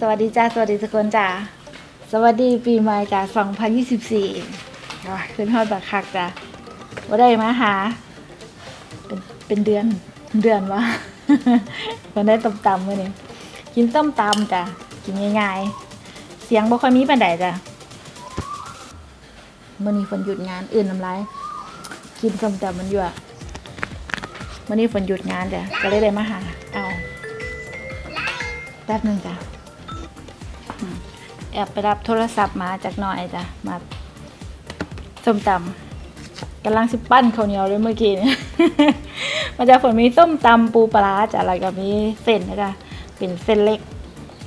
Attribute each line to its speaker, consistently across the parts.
Speaker 1: สวัสดีจ้าสวัสดีทุกคนจ้าสวัสดีปีใหม่จ้า2024ขึ้นฮอดบักคักจ้าว่าได้มาหา เป็นเป็นเดือนเดือนวะวันได้ต้มตำมื้อนี้กินต้มตำจ้ะกินง่ายๆ เสียงบ่ค่อยมีปานใดจ้ะมื้อนี้ฝนหยุดงานอื่นน้ำลายกินส้มตำมันอยู่อะมื้อนี้ฝนหยุดงานจ้ะก็เลยได้มาหาเอาแป๊บหนึ่งจ้ะ แอบไปรับโทรศัพท์มาจากหน่อยจ้ะมาส้มตำกำลังสิปั้นข้าวเหนียวเลยเมื่อกี้เนี่ยมาจากฝนมีส้มตำปูปลาจ้ะอะไรกับมีเส้นนะจ๊ะเป็นเส้นเล็ก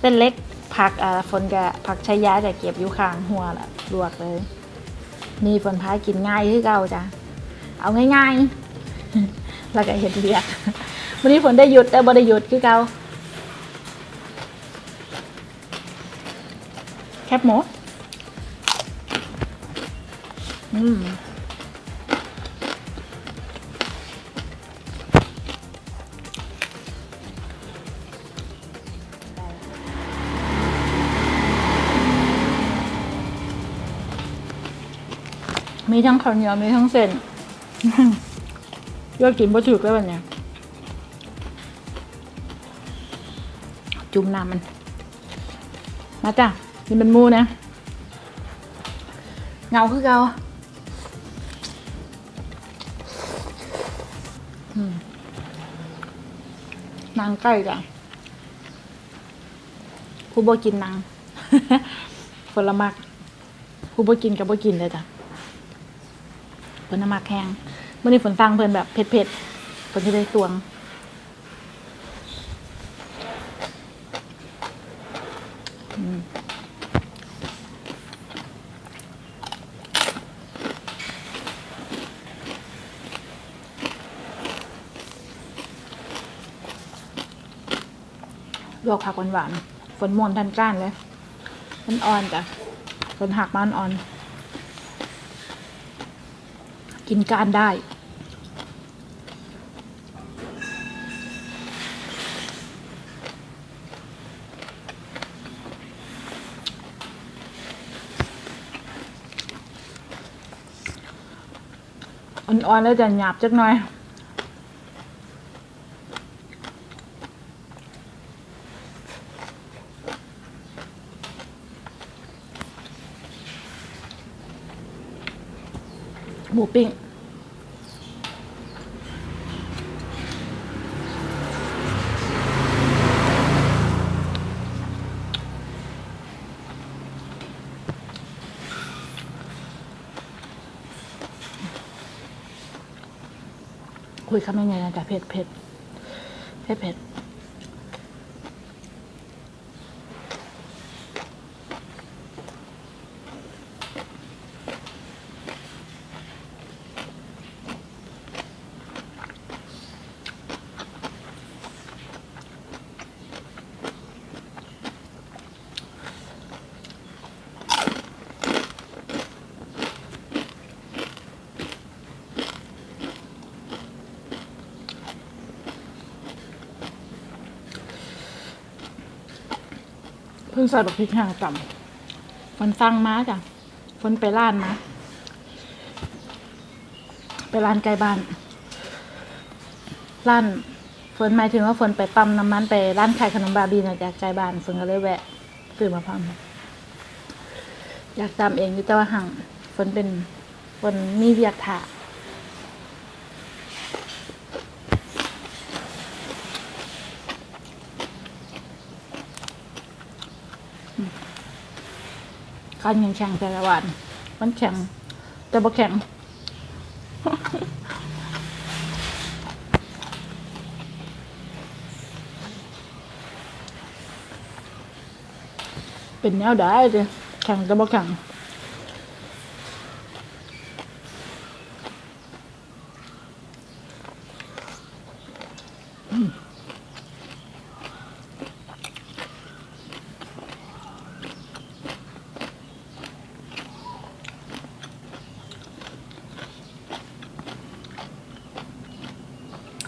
Speaker 1: เส้นเล็กผักอ่าฝนกับผักชายาจะเก็บอยู่ข้างหัวละลวกเลย นี่ฝนพายกินง่ายที่เก่าจ้ะเอาง่ายๆแล้วก็เห็ดเรียกวันนี้ฝนได้หยุดแต่บ่ได้หยุดคือเก่า แค บหมูอืมมีทั้งข้าวเหนียวมีทั้งเส้นเลือกกินบ่ถูกแล้ววันเนี้ยจุ่มน้ำมัน มาจ้ะ นี่เป็นมูนะ เงาคือเกานางใกล้จ้ะผู้บ่กินนางผลมักผู้บ่กินกับบ่กินเลยจ้ะผลมักแห้งเมื่อนี้ฝนฟังเพิ่นแบบเผ็ดๆฝนจะได้ตวง ลวกผักหวานๆฝนม่วนทันก้านเลย มันอ่อนจ้ะฝนหักมันอ่อน กินก้านได้อ่อนๆแล้วจะหยาบจักหน่อย ห มูปิ้งคุยคำยังไงนะจ๊ะเผ็ดเผ็ดเผ็ดเผ็ดเพิ่งใส่ดอกพริกแห้งต่ำฝนฟังมาจ้ะฝนไปร้านมาไปร้านใกล้บ้าน ร้านฝนหมายถึงว่าฝนไปปั๊มน้ำมันไปร้านขายขนมบาบีนะจากใกล้บ้านฝนก็เลยแวะซื้อมาพัมอยากตามเองอยู่แต่ว่าห่างฝนเป็นฝนมีเวียกถา กันยังแข็งแต่ละวัน มันแข็งแต่บ่แข็งเป็นแนวได้เลยแข็งแต่บ่แข็ง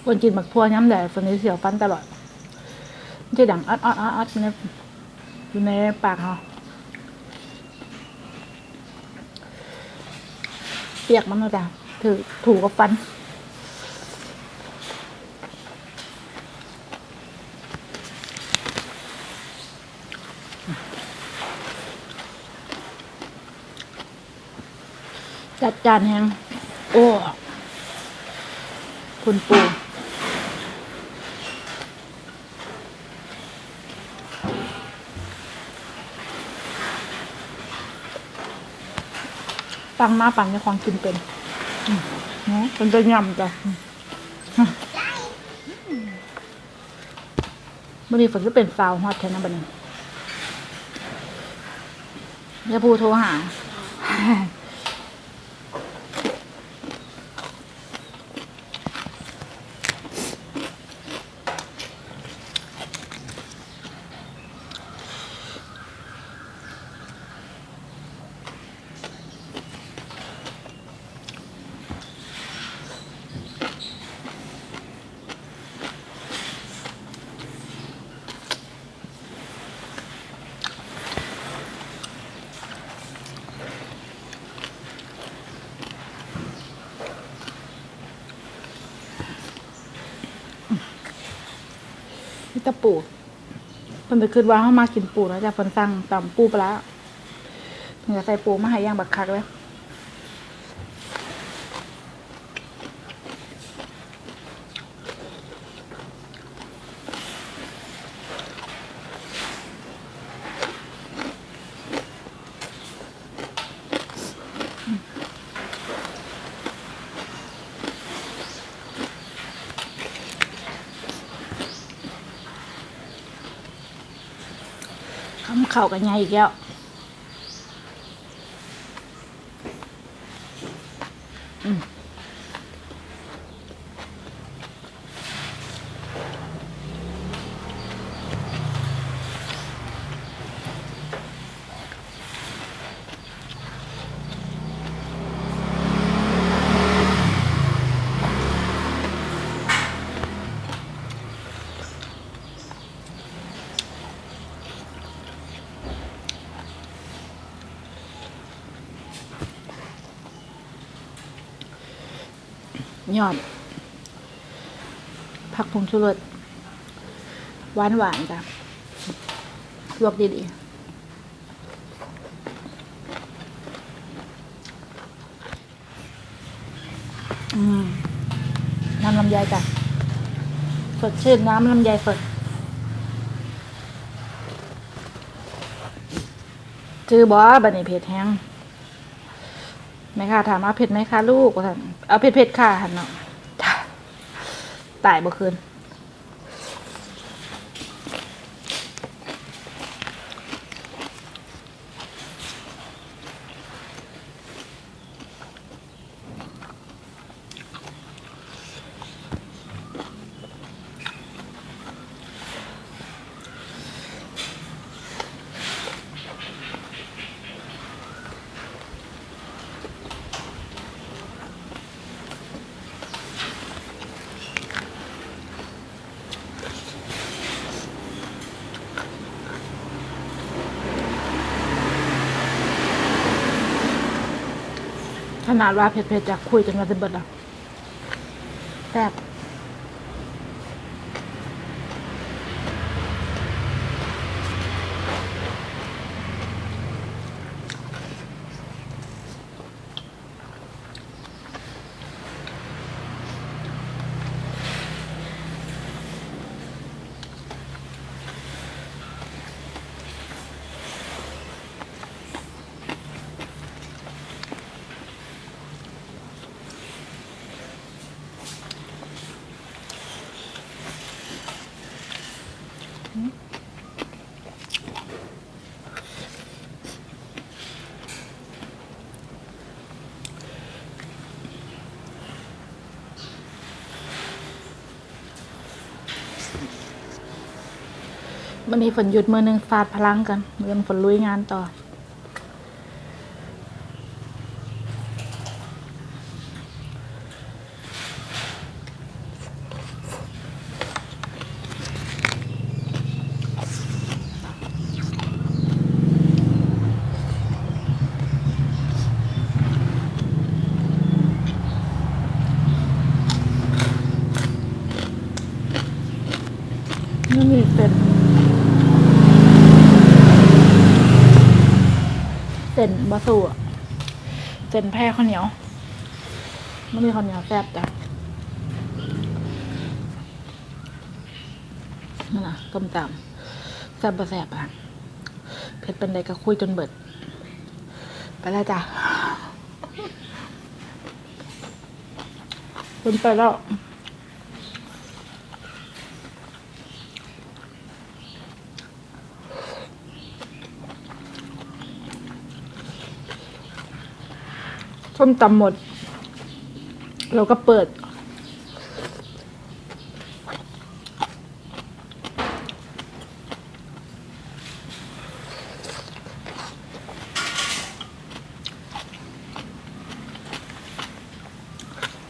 Speaker 1: คนกินหมักพัวย้ำแดดฝนนี้เสียวฟันตลอดมันจะดังอัดอัดอัดอัดเนี่ยอยู่ในปากเขาเปียกมันเลยจ้ะถือถูกับฟันจัดจานแฮงโอ้ คุณปู ปังมาปังในความกินเป็นมเนาะเป็นจะยำจ้ะอืมมื่อนี้ฝนก็เป็นฟาวฮอตแทนนะบันนี้อย่าพูดโทรหา ตะปูเพิ่นไปคืนว่าเฮามากินปูแล้วจ้ะเพิ่นสั่งตำปูปลาร้าเพิ่นก็ใส่ปูมาให้ย่างบักคักเลย คำเข่ากันใหญ่อีกแล้ว ยอด ผักผงชูรสหวานหวานจ้ะลวกดีๆน้ำลำไยจ้ะสดชื่นน้ำลำไยสดจือบอบันนี้เผ็ดแห้งแม่ค่ะถามว่าเผ็ดไหมคะลูกว่าน เอาเผ็ดเผ็ดๆค่ะหันเนาะตายบ่คืน ขนาดว่าเผ็ดๆจะคุยจนมาจะเบิดแล้วแซ่บ วันนี้ฝนหยุดเมื่อหนึ่งฟาดพลังกันเมื่อฝนลุยงานต่อมีเป็ด สู่อะเส้นแพร่ข้าวเหนียวไม่มีข้าวเหนียวแซ่บจ้ะนั่นน่ะต้มตำแซ่บบ่แซ่บอะเผ็ดเป็นไรก็คุยจนเบิด ไปแล้วจ้ะคุณไปแล้ว ส้มตำหมด เราก็เปิด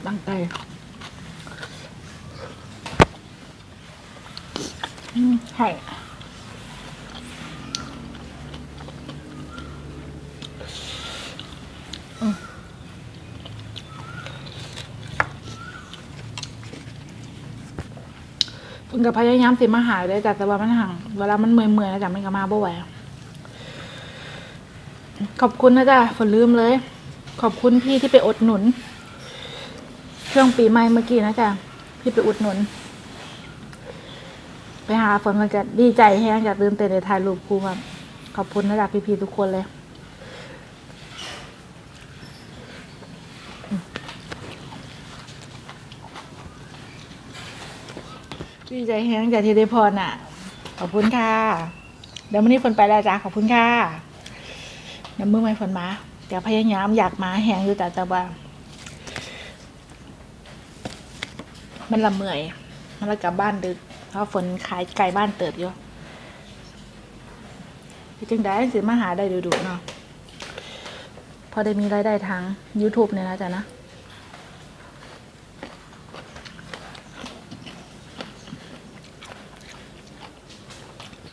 Speaker 1: ตั้งใจอืมใช่อืมเพิ่นก็พยายามสิมาหาเลยจ้ะแต่ว่ามันห่างเวลามันเมื่อยๆนะจ๊ะมันก็มาบ่ไหวขอบคุณนะจ๊ะฝนลืมเลย ขอบคุณพี่ที่ไปอดหนุน ช่วงปีใหม่เมื่อกี้นะจ๊ะพี่ไปอุดหนุน ไปหาฝนมันก็ดีใจแฮงอยากตื่นเต้นในถ่ายรูปคู่ครับขอบคุณนะจ๊ะพี่ๆทุกคนเลย ดีใจแฮงจากที่ได้พรน่ะ ขอบคุณค่ะ เดี๋ยววันนี้ฝนไปแล้วจ้ะขอบคุณค่ะเดี๋ยวมือไม่ฝนมาเดี๋ยวพยายามอยากมาแฮงอยู่แต่แต่ว่า มันละเมื่อย มันละกลับบ้านดึก เพราะฝนขายไก่บ้านเติบอยู่จึงได้สิมาหาได้ดูๆเนาะพอได้มีรายได้ทาง YouTube เนี่ยนะจ๊ะนะ